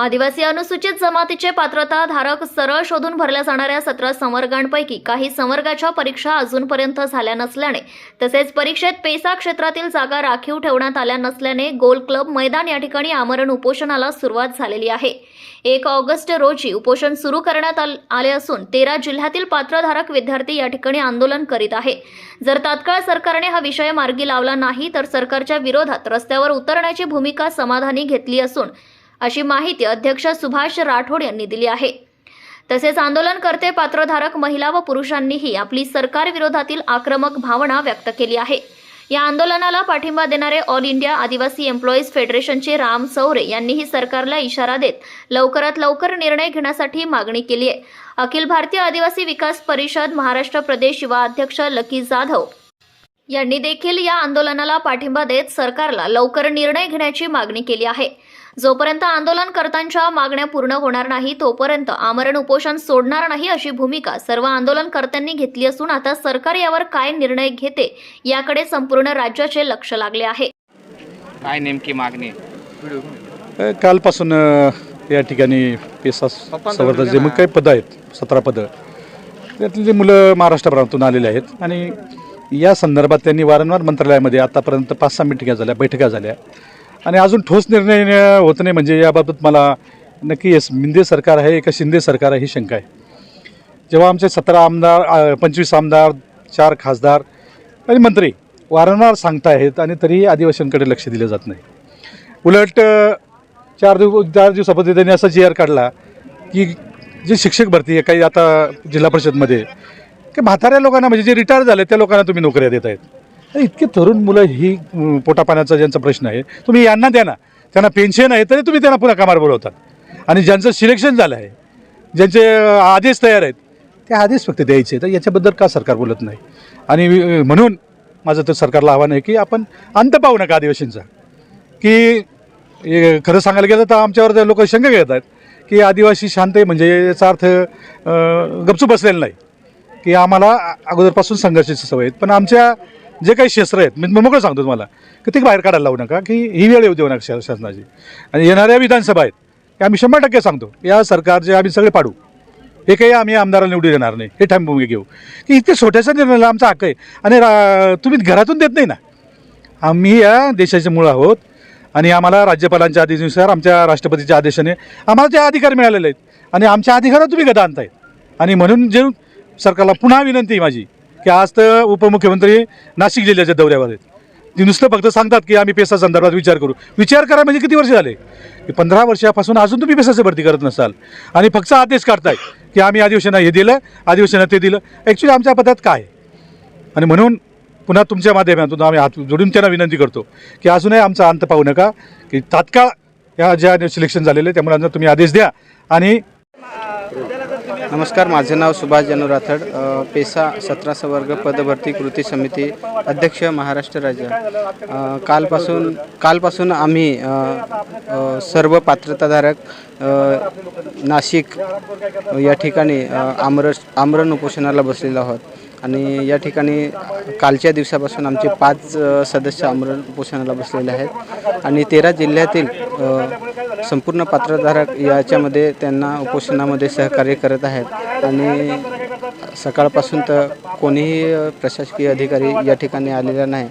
आदिवासी अनुसूचित जमातीचे पात्रता धारक सरळ शोधून भरल्या जाणाऱ्या सतरा संवर्गांपैकी काही संवर्गाच्या परीक्षा अजूनपर्यंत झाल्या नसल्याने तसेच परीक्षेत पेसा क्षेत्रातील जागा राखीव ठेवण्यात आल्या नसल्याने गोल क्लब मैदान या ठिकाणी आमरण उपोषणाला सुरुवात झालेली आहे. एक ऑगस्ट रोजी उपोषण सुरू करण्यात आले असून तेरा जिल्ह्यातील पात्रधारक विद्यार्थी या ठिकाणी आंदोलन करीत आहे. जर तात्काळ सरकारने हा विषय मार्गी लावला नाही तर सरकारच्या विरोधात रस्त्यावर उतरण्याची भूमिका समाधानी घेतली असून अशी माहिती अध्यक्ष सुभाष राठोड यांनी दिली आहे. तसेच आंदोलनकर्ते पात्रधारक महिला व पुरुषांनीही आपली सरकार विरोधातील आक्रमक भावना व्यक्त केली आहे. या आंदोलनाला पाठिंबा देणारे ऑल इंडिया आदिवासी एम्प्लॉईज फेडरेशनचे राम सौरे यांनीही सरकारला इशारा देत लवकरात लवकर निर्णय घेण्यासाठी मागणी केली आहे. अखिल भारतीय आदिवासी विकास परिषद महाराष्ट्र प्रदेश युवा अध्यक्ष लकी जाधव यांनी देखील या आंदोलनाला पाठिंबा देत सरकारला लवकर निर्णय घेण्याची मागणी केली आहे. जोपर्यंत आंदोलनकर्त्यांच्या मागण्या पूर्ण होणार नाही तोपर्यंत आमरण उपोषण सोडणार नाही अशी भूमिका सर्व आंदोलनकर्त्यांनी घेतली असून आता सरकार यावर काय निर्णय घेते याकडे संपूर्ण राज्याचे लक्ष लागले आहे. काय नेमकी मागणी? कालपासून या ठिकाणी जे मग काही पदं आहेत सतरा पदं त्यातली जी मुलं महाराष्ट्रभरातून आलेले आहेत आणि या संदर्भात त्यांनी वारंवार मंत्रालयामध्ये आतापर्यंत पाच सहा मिटिंगा झाल्या बैठका झाल्या. आणि अजून ठोस निर्णय होत नाही म्हणजे याबाबत मला नक्की येस मिंदे सरकार आहे का शिंदे सरकार आहे ही शंका आहे. जेव्हा आमचे सतरा आमदार पंचवीस आमदार चार खासदार आणि मंत्री वारंवार सांगताहेत आणि तरीही आदिवासींकडे लक्ष दिलं जात नाही. उलट चार दिव चार दिवसापूर्वी त्यांनी असा जी आर काढला की जी शिक्षक भरती आहे काही आता जिल्हा परिषदमध्ये की म्हाताऱ्या लोकांना म्हणजे जे रिटायर झाले त्या लोकांना तुम्ही नोकऱ्या देत आहेत इतके तरुण मुलं ही पोटापाण्याचा ज्यांचा प्रश्न आहे तुम्ही यांना द्या ना. त्यांना पेन्शन आहे तरी तुम्ही त्यांना पुन्हा कामावर बोलवतात आणि ज्यांचं सिलेक्शन झालं आहे ज्यांचे आदेश तयार आहेत ते आदेश फक्त द्यायचे. तर याच्याबद्दल का सरकार बोलत नाही? आणि म्हणून माझं तर सरकारला आव्हान आहे की आपण अंत पाहू नका आदिवासींचा. की खरं सांगायला गेलं तर आमच्यावर लोक शंका घेत आहेत की आदिवासी शांत आहे म्हणजे याचा अर्थ गपचूप बसलेला नाही. की आम्हाला अगोदरपासून संघर्षाची सवय आहेत. पण आमच्या जे काही क्षेत्र आहेत मी मोकळं सांगतो तुम्हाला की ते बाहेर काढायला लावू नका की ही वेळ येऊ देऊ नका शासनाची. आणि येणाऱ्या विधानसभा आहेत की आम्ही शंभर टक्के सांगतो या सरकारचे आम्ही सगळे पाडू हे काही आम्ही आमदाराला निवडून देणार नाही हे ठाम भूमिका घेऊ. की इतके छोट्याशा निर्णयाला आमचा हक्क आहे. आणि रा तुम्ही घरातून देत नाही ना. आम्ही या देशाचे मूळ आहोत आणि आम्हाला राज्यपालांच्या आदेशानुसार आमच्या राष्ट्रपतीच्या आदेशाने आम्हाला ते अधिकार मिळालेले आहेत आणि आमच्या अधिकारात तुम्ही गदा आणतायत आणि म्हणून जे सरकारला पुन्हा विनंती आहे माझी की आज तर उपमुख्यमंत्री नाशिक जिल्ह्याच्या दौऱ्यावर आहेत. ती नुसतं फक्त सांगतात की आम्ही पेसा संदर्भात विचार करू. विचार करा म्हणजे किती वर्ष झाले? पंधरा वर्षापासून अजून तुम्ही पेसाची भरती करत नसाल. आणि फक्त आदेश काढताय की आम्ही आदिवासींना हे दिलं अधिवेशनात ते दिलं. ॲक्च्युली आमच्या पदात काय? आहे? आणि म्हणून पुन्हा तुमच्या माध्यमातून आम्ही हात जोडून त्यांना विनंती करतो की अजूनही आमचा अंत पाहू नका की तात्काळ या ज्या सिलेक्शन झालेले त्या मुलांना तुम्ही आदेश द्या. आणि नमस्कार माझे नाव सुभाष जनू राथड पेसा सतरा वर्ग पदभरती कृती समिती अध्यक्ष महाराष्ट्र राज्य. कालपासून कालपासून आम्ही सर्व पात्रताधारक नाशिक या ठिकाणी आमर आमरण उपोषणाला बसलेलो आहोत. आणि या ठिकाणी कालच्या दिवसापासून आमचे पाच सदस्य आमरण उपोषणाला बसलेले आहेत. आणि तेरा जिल्ह्यातील संपूर्ण पात्रधारक याच्यामध्ये त्यांना उपोषणामध्ये सहकार्य करत आहेत. आणि सकाळपासून तर कोणीही प्रशासकीय अधिकारी या ठिकाणी आलेला नाही.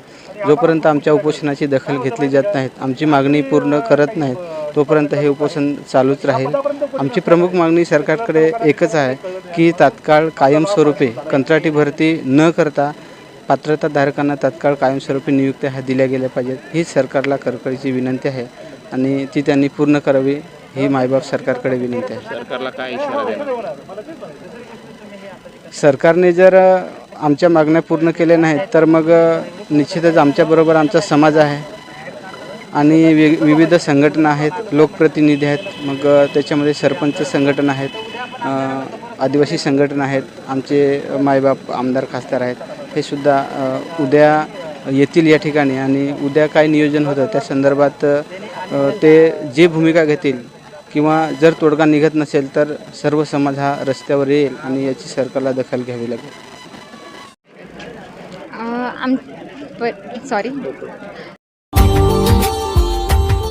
जोपर्यंत आमच्या उपोषणाची दखल घेतली जात नाहीत आमची मागणी पूर्ण करत नाहीत तोपर्यंत हे उपोषण चालूच राहील. आमची प्रमुख मागणी सरकारकडे एकच आहे की तात्काळ कायमस्वरूपी कंत्राटी भरती न करता पात्रताधारकांना तात्काळ कायमस्वरूपी नियुक्त्या ह्या दिल्या गेल्या पाहिजेत. ही सरकारला कळकळीची विनंती आहे आणि ती त्यांनी पूर्ण करावी ही मायबाप सरकारकडे विनंती आहे. सरकारला काय सरकारने जर आमच्या मागण्या पूर्ण केल्या नाहीत तर मग निश्चितच आमच्याबरोबर आमचा समाज आहे. आणि वि विविध संघटना आहेत लोकप्रतिनिधी आहेत मग त्याच्यामध्ये सरपंच संघटना आहेत आदिवासी संघटना आहेत आमचे मायबाप आमदार खासदार आहेत हे सुद्धा उद्या येतील या ठिकाणी आणि उद्या काय नियोजन होतं त्या संदर्भात ते जे भूमिका घेतील किंवा जर तोडगा निघत नसेल तर सर्व समाज हा रस्त्यावर येईल आणि याची सरकारला दखल घ्यावी लागेल. आम sorry